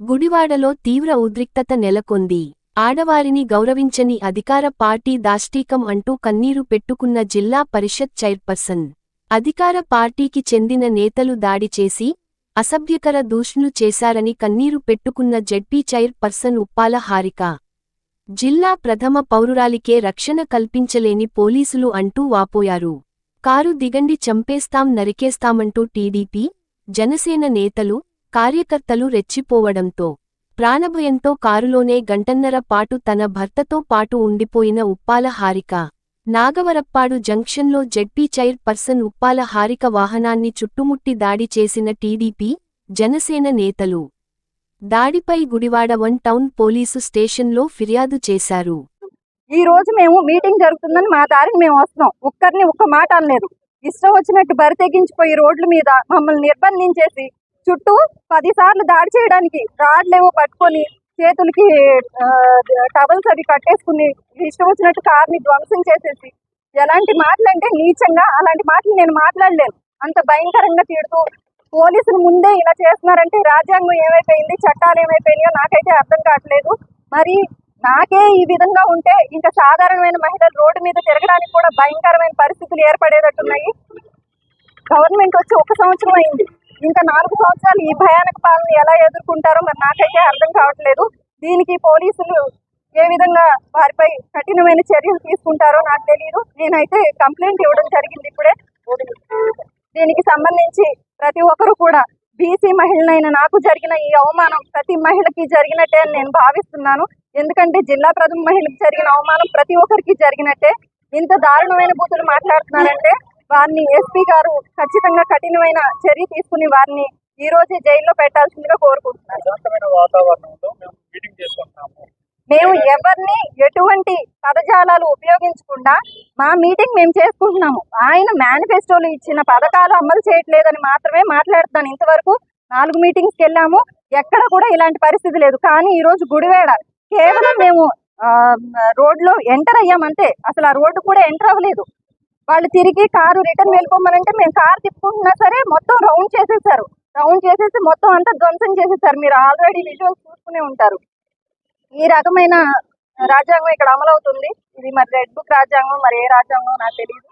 గుడివాడలో తీవ్ర ఉద్రిక్తత నెలకొంది. ఆడవారిని గౌరవించని అధికార పార్టీ దాష్టీకం అంటూ కన్నీరు పెట్టుకున్న జిల్లా పరిషత్ చైర్పర్సన్. అధికార పార్టీకి చెందిన నేతలు దాడి చేసి అసభ్యకర దూషణలు చేశారని కన్నీరు పెట్టుకున్న ZP chairperson Uppala Harika. జిల్లా ప్రథమ పౌరురాలికే రక్షణ కల్పించలేని పోలీసులు అంటూ వాపోయారు. కారు దిగండి చంపేస్తాం నరికేస్తామంటూ టీడీపీ జనసేన నేతలు కార్యకర్తలు రెచ్చిపోవడంతో ప్రాణభయంతో కారులోనే గంటన్నర పాటు తన భర్తతో పాటు ఉండిపోయిన ఉప్పాల హారిక నాగవరప్పాడు జంక్షన్లో ZP chairperson Uppala Harika వాహనాన్ని చుట్టుముట్టి దాడి చేసిన టీడీపీ జనసేన నేతలు. దాడిపై గుడివాడ వన్ టౌన్ పోలీసు స్టేషన్లో ఫిర్యాదు చేశారు. ఈ రోజు మేము మీటింగ్ జరుగుతుందని మా దారిని మేము వస్తున్నాం. ఒక్కరిని ఒక్క మాట అనలేదు. ఇష్టం వచ్చినట్టు బరి తెగించిపోయి రోడ్ల మీద మమ్మల్ని నిర్బంధించేసి చుట్టూ పదిసార్లు దాడి చేయడానికి రాడ్లేవో పట్టుకొని చేతులకి టవల్స్ అవి కట్టేసుకుని ఇష్టం వచ్చినట్టు కార్ని ధ్వంసం చేసేసి ఎలాంటి మాటలు అంటే నీచంగా అలాంటి మాటలు నేను మాట్లాడలేను. అంత భయంకరంగా తిడుతూ పోలీసులు ముందే ఇలా చేస్తున్నారంటే రాజ్యాంగం ఏమైపోయింది చట్టాలు ఏమైపోయినాయో నాకైతే అర్థం కావట్లేదు. మరి నాకే ఈ విధంగా ఉంటే ఇంకా సాధారణమైన మహిళలు రోడ్డు మీద తిరగడానికి కూడా భయంకరమైన పరిస్థితులు ఏర్పడేటట్టున్నాయి. గవర్నమెంట్ వచ్చి ఒక సంవత్సరం అయింది. ఇంకా నాలుగు సంవత్సరాలు ఈ భయానక పాలన ఎలా ఎదుర్కొంటారో మరి నాకైతే అర్థం కావట్లేదు. దీనికి పోలీసులు ఏ విధంగా వారిపై కఠినమైన చర్యలు తీసుకుంటారో నాకు తెలియదు నేనైతే కంప్లైంట్ ఇవ్వడం జరిగింది ఇప్పుడే. దీనికి సంబంధించి ప్రతి ఒక్కరూ కూడా బీసీ మహిళనైన నాకు జరిగిన ఈ అవమానం ప్రతి మహిళకి జరిగినట్టే అని నేను భావిస్తున్నాను. ఎందుకంటే జిల్లా ప్రథమ మహిళకి జరిగిన అవమానం ప్రతి ఒక్కరికి జరిగినట్టే. ఇంత దారుణమైన బూతులు మాట్లాడుతున్నారంటే వారిని ఎస్పీ గారు ఖచ్చితంగా కఠినమైన చర్య తీసుకుని వారిని ఈ రోజే జైల్లో పెట్టాల్సిందిగా కోరుకుంటున్నాను. మేము ఎవరిని ఎటువంటి పదజాలాలు ఉపయోగించకుండా మా మీటింగ్ మేము చేసుకుంటున్నాము. ఆయన మేనిఫెస్టోలో ఇచ్చిన పథకాలు అమలు చేయట్లేదని మాత్రమే మాట్లాడుతున్నాను. ఇంతవరకు నాలుగు మీటింగ్స్కి వెళ్ళాము. ఎక్కడ కూడా ఇలాంటి పరిస్థితి లేదు. కానీ ఈ రోజు గుడివేడ కేవలం మేము రోడ్లో ఎంటర్ అయ్యామంతే. అసలు ఆ రోడ్డు కూడా ఎంటర్ అవ్వలేదు. వాళ్ళు తిరిగి కారు రిటర్న్ వెళ్ళిపోమనంటే మేము కారు తిప్పుకుంటున్నా సరే మొత్తం రౌండ్ చేసేసారు. రౌండ్ చేసేసి మొత్తం అంతా ధ్వంసం చేసేసారు. మీరు ఆల్రెడీ విజువల్స్ చూసుకునే ఉంటారు. ఈ రకమైన రాజ్యాంగం ఇక్కడ అమలవుతుంది. ఇది మరి రెడ్ బుక్ రాజ్యాంగం మరి ఏ రాజ్యాంగం నాకు తెలియదు